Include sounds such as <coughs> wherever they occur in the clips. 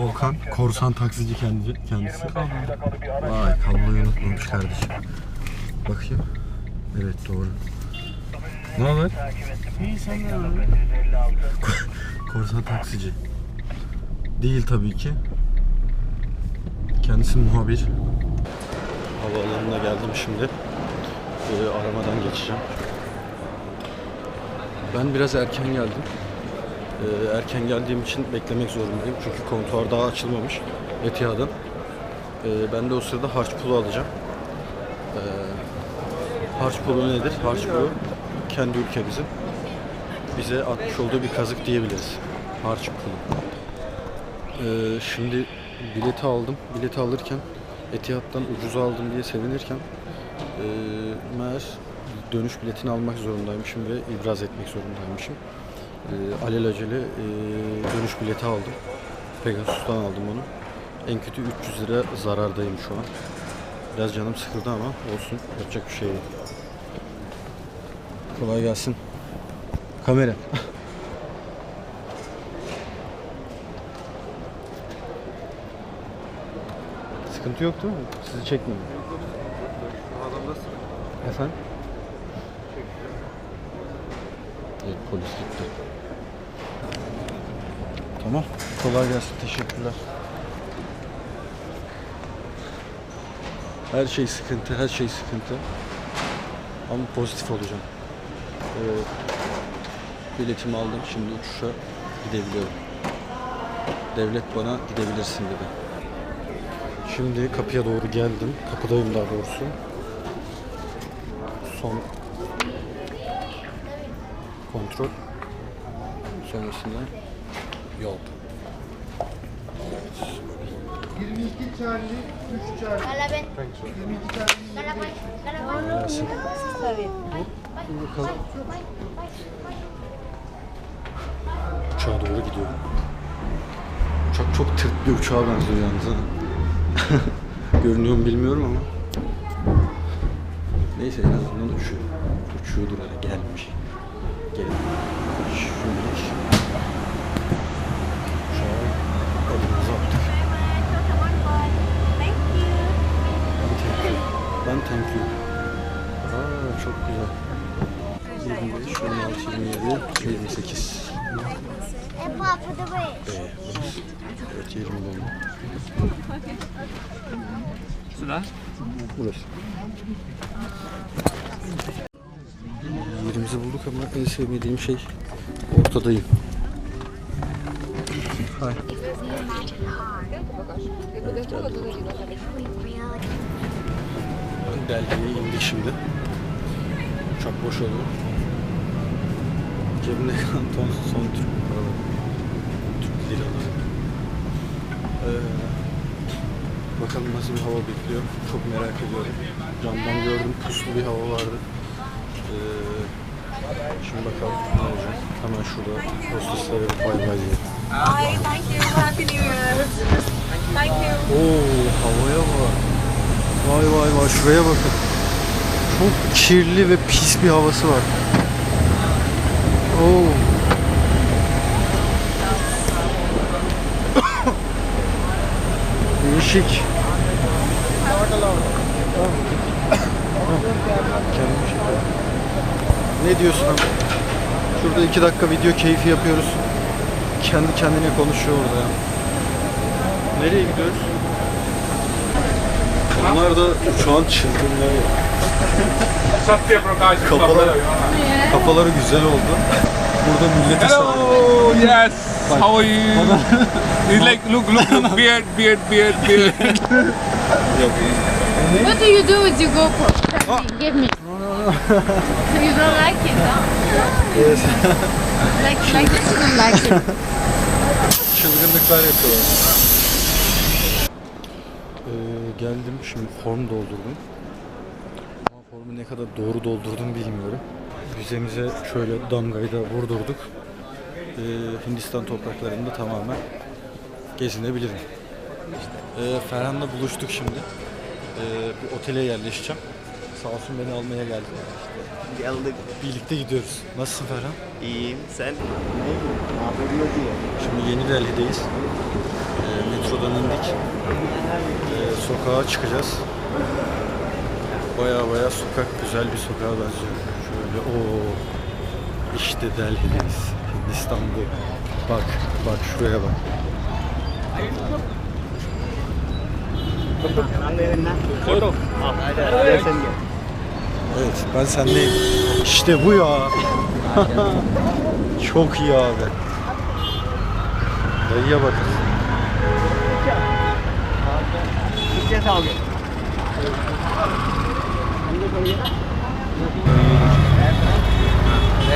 Volkan, korsan taksici kendi, kendisi. Vay kabloyu unutmamış kardeşim. Bakayım. Evet doğru. Ne haber? İyi sen ne? Korsan taksici. Değil tabii ki. Kendisi muhabir. Havaalanına geldim şimdi. Ee, aramadan geçeceğim. Ben biraz erken geldim. Ee, erken geldiğim için beklemek zorundayım. Çünkü kontuar daha açılmamış Etihad'ın. Ee, ben de o sırada harç pulu alacağım. Ee, harç pulu nedir? Harç pulu kendi ülkemizin bize atmış olduğu bir kazık diyebiliriz. Harç pulu. Şimdi bileti aldım. Bileti alırken Etihad'dan ucuz aldım diye sevinirken e, meğer dönüş biletini almak zorundaymışım ve ibraz etmek zorundaymışım. E, alelacele e, dönüş bileti aldım. Pegasus'tan aldım onu. En kötü 300 lira zarardayım şu an. Biraz canım sıkıldı ama olsun. Yapacak bir şey yok. Kolay gelsin. Kamera. <laughs> Sıkıntı yok değil mi? Sizi çekmiyor. Efendim? Evet polis gitti. Tamam. Kolay gelsin. Teşekkürler. Her şey sıkıntı, her şey sıkıntı. Ama pozitif olacağım. Evet. Biletimi aldım. Şimdi uçuşa gidebiliyorum. Devlet bana gidebilirsin dedi. Şimdi kapıya doğru geldim. Kapıdayım daha doğrusu. Son kontrol. Sonrasında yol. 22 Charlie, 3 Charlie. Galaben. 22 Charlie. Galaben. Galaben. Bakalım. Uçağa doğru gidiyorum. Uçak çok tırt bir uçağa benziyor yalnız ha. <laughs> Görünüyor mu bilmiyorum ama. Neyse en azından uçuyor. Uçuyordur öyle gelmiş çekelim. Şimdilik. Şu an elimize attık. Ben thank you. Aa, çok güzel. 25, 26, 27, 28. Evet, 20 oldu. Burası. Burası. Yerimizi bulduk ama en sevmediğim şey ortadayım. Hay. Delhi'ye indik şimdi. Uçak boş oluyor. Cebimde kalan <laughs> ton, son Türk paraları. Türk liraları. Ee, bakalım nasıl bir hava bekliyor. Çok merak ediyorum. Camdan gördüm puslu bir hava vardı. Ee, şimdi bakalım ne olacak. Hemen şurada hosteslere bir bay bay diyelim. Hi, thank you. Happy New Year. Thank you. Oo havaya bak. Vay vay vay şuraya bakın. Çok kirli ve pis bir havası var. Oo. <coughs> Değişik. Kendim <coughs> Ne diyorsun abi? Şurada iki dakika video keyfi yapıyoruz. Kendi kendine konuşuyor orada ya. Nereye gidiyoruz? Onlar da uçağın çılgınları. Satya Prakash. Kafaları, kafaları güzel oldu. Burada milleti sağlıyor. Hello, yes. How are you? He's like, look, look, look, beard, beard, beard, beard. What do you do with your GoPro? Tell me, give me. You don't like it, huh? Evet. Like, like this, you don't like it. Çılgınlıklar yapıyorlar. Ee, geldim şimdi form doldurdum. Ama formu ne kadar doğru doldurdum bilmiyorum. Vizemize şöyle damgayı da vurdurduk. Ee, Hindistan topraklarında tamamen gezinebilirim. Ee, Ferhan'la buluştuk şimdi. Ee, bir otele yerleşeceğim. Sağ olsun beni almaya geldi. Geldik. Birlikte gidiyoruz. Nasılsın Ferhan? İyiyim. Sen? Ne yapıyor diye. Şimdi Yeni Delhi'deyiz. Ee, metrodan indik. Ee, sokağa çıkacağız. Baya baya sokak güzel bir sokağa benziyor. Şöyle o işte Delhi'deyiz. Hindistan bu. Bak bak şuraya bak. Foto. Haydi. Sen gel. Evet ben sendeyim. İşte bu ya. <laughs> Çok iyi abi. Dayıya bakın. Sağ ol.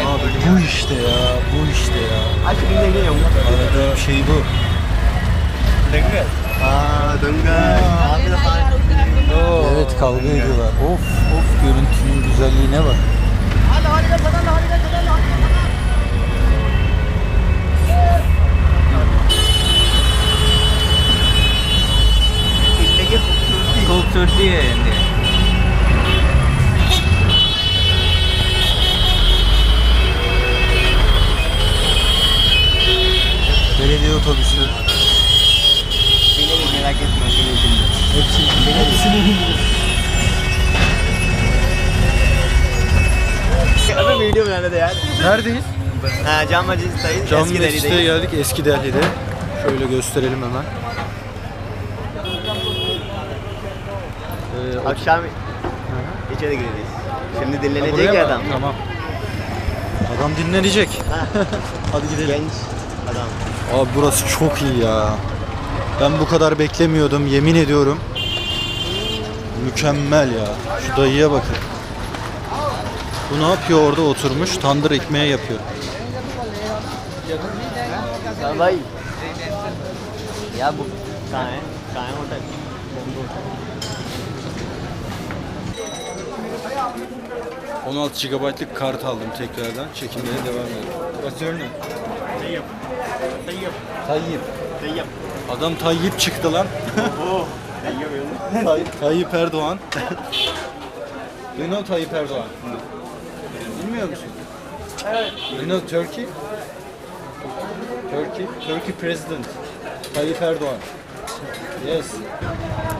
Abi bu işte ya. Bu işte ya. Aradığım şey bu. Aa, dönga. Abi de Oo. Evet kavga yani. ediyorlar. Of of görüntünün güzelliğine bak. Hadi hadi hadi hadi hadi hadi hadi. Kultur diye yani. Neredeyiz? Ha, Can Meclis'teyiz. Cam Eski geldik eski Delhi'de. Şöyle gösterelim hemen. Ee, Akşam içeri gireceğiz. Şimdi dinlenecek ya adam. Tamam. Adam dinlenecek. Ha, <laughs> Hadi gidelim. Genç adam. Abi burası çok iyi ya. Ben bu kadar beklemiyordum yemin ediyorum. Mükemmel ya. Şu dayıya bakın. Bu ne yapıyor orada oturmuş? Tandır ekmeği yapıyor. हाँ भाई या बुक कहाँ है कहाँ है hotel 16 GB'lık kart aldım tekrardan. Çekimlere devam edelim. What's your name? Tayyip. Tayyip. Adam Tayyip çıktı lan. Oh, Tayyip Tay- Tayyip Erdoğan. <laughs> you know Tayyip Erdoğan? Bilmiyor musun? You know Turkey? Turkey? Turkey President. Tayyip Erdoğan. Yes.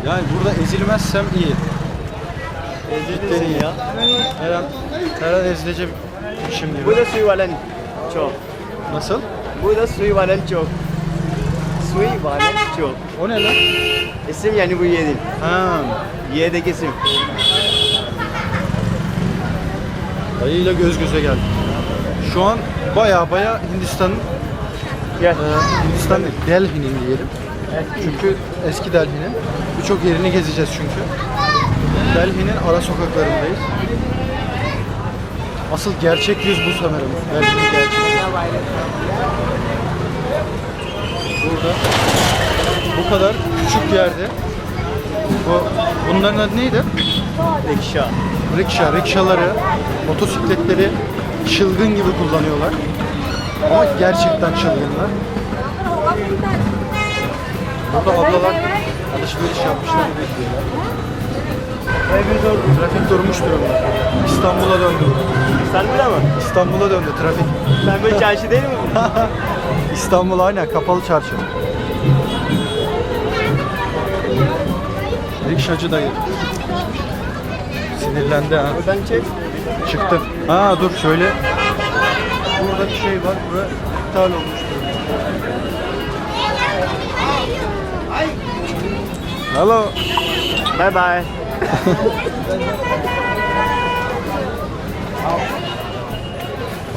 Yani burada ezilmezsem iyi. Ezildin ya. Her an, her an ezileceğim şimdi. Bu da Suivalen çok. Nasıl? Bu da Suivalen çok. Suivalen çok. O ne lan? İsim yani bu yedin. Ha. Yedek isim. Dayıyla göz göze geldik. Şu an baya baya Hindistan'ın Gel. Ee, Hindistan değil, Delhi'nin diyelim. Çünkü eski Delhi'nin birçok yerini gezeceğiz çünkü. Delhi'nin ara sokaklarındayız. Asıl gerçek yüz bu sanırım. Delhi'nin gerçek yüzü. Burada bu kadar küçük yerde bu bunların adı neydi? Rikşa. Rikşa, rikşaları, motosikletleri çılgın gibi kullanıyorlar. Ama gerçekten çılgınlar. Burada ablalar alışveriş yapmışlar bekliyorlar. Trafik durmuş durumda. İstanbul'a döndü. İstanbul'a mı? İstanbul'a döndü trafik. İstanbul çarşı değil mi bu? <laughs> İstanbul aynen kapalı çarşı. Rikşacı dayı. Sinirlendi ha. Buradan çek. Çıktım. Ha dur şöyle. Burada bir şey var. Bura iptal olmuş. Hello. Bye bye.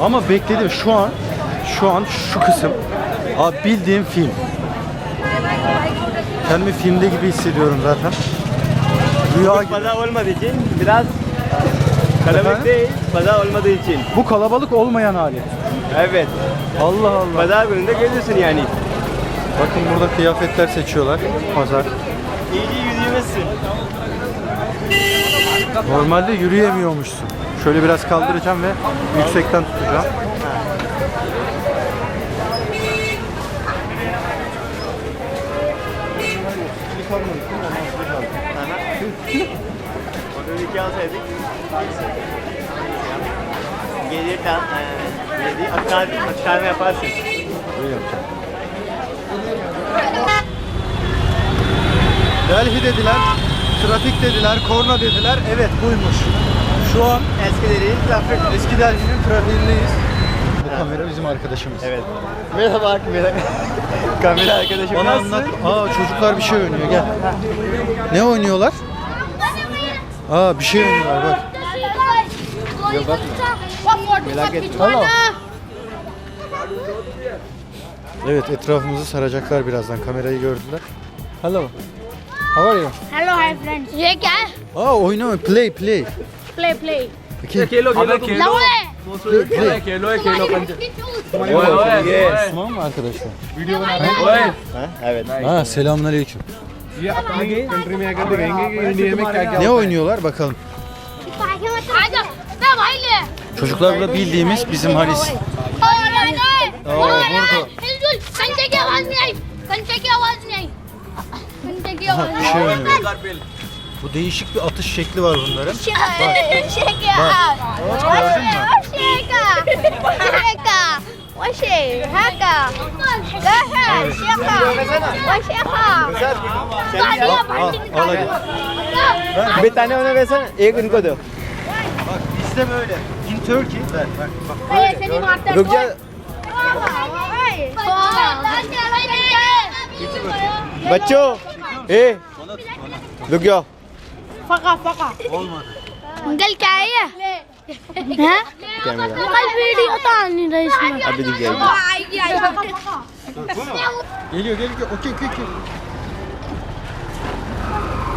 <laughs> Ama bekledim şu an şu an şu kısım abi bildiğim film. Kendimi filmde gibi hissediyorum zaten. Rüya gibi. Fazla olmadığı için biraz kalabalık değil, fazla olmadığı için. Bu kalabalık olmayan hali. Evet. Allah Allah. Pazar gününde geliyorsun yani. Bakın burada kıyafetler seçiyorlar. Pazar. İyice yüzüyormuşsun. Normalde yürüyemiyormuşsun. Şöyle biraz kaldıracağım ve yüksekten tutacağım. Orada bir şey alsaydık. Gelir tam e, dedi. Aktar, aktarma yaparsın. Öyle yapacağım. Delhi dediler, trafik dediler, korna dediler. Evet buymuş. Şu an Eskileri trafik. eski Delhi'nin trafiğindeyiz. Bu kamera bizim arkadaşımız. Evet. Merhaba kamera. kamera arkadaşım. Bana anlat. Aa çocuklar bir şey oynuyor gel. Ne oynuyorlar? Aa bir şey oynuyorlar bak. Merak etme. Hello. Evet etrafımızı saracaklar birazdan kamerayı gördüler. Hello. How are you? Hello, hi friends. ये क्या है? Aa oyna play play. Play, play. Okay. खेलो खेलो खेलो Love Play, play. खेलो खेलो Müslüman mı arkadaşlar? ओए Ha? Evet. Ha selamünaleyküm. ये अपनी कंट्री में आकर दिखाएंगे कि इंडिया में क्या क्या Ne oynuyorlar bakalım. आजा ना भाई ले Çocuklarla bildiğimiz bizim Halis. और नहीं Oo, vurdu. हिलजुल कंचे की आवाज नहीं आई कंचे की आवाज नहीं आई कंचे की Ha, आवाज bir şey oynuyor. Bu değişik bir atış şekli var bunların. शेका gördün mü? शेका وشيهك كهل شيخا وشيخا Bir tane ona versene. İyi gün kodu. Bak bizde böyle. In Turkey. Ver bak. bak Hayır senin artık. Rukca. Baccio. Ee. Rukya. Faka faka. Olmadı. Gel kaya. हैं Kal video utanıyor. Geliyor geliyor. Okey okey okey.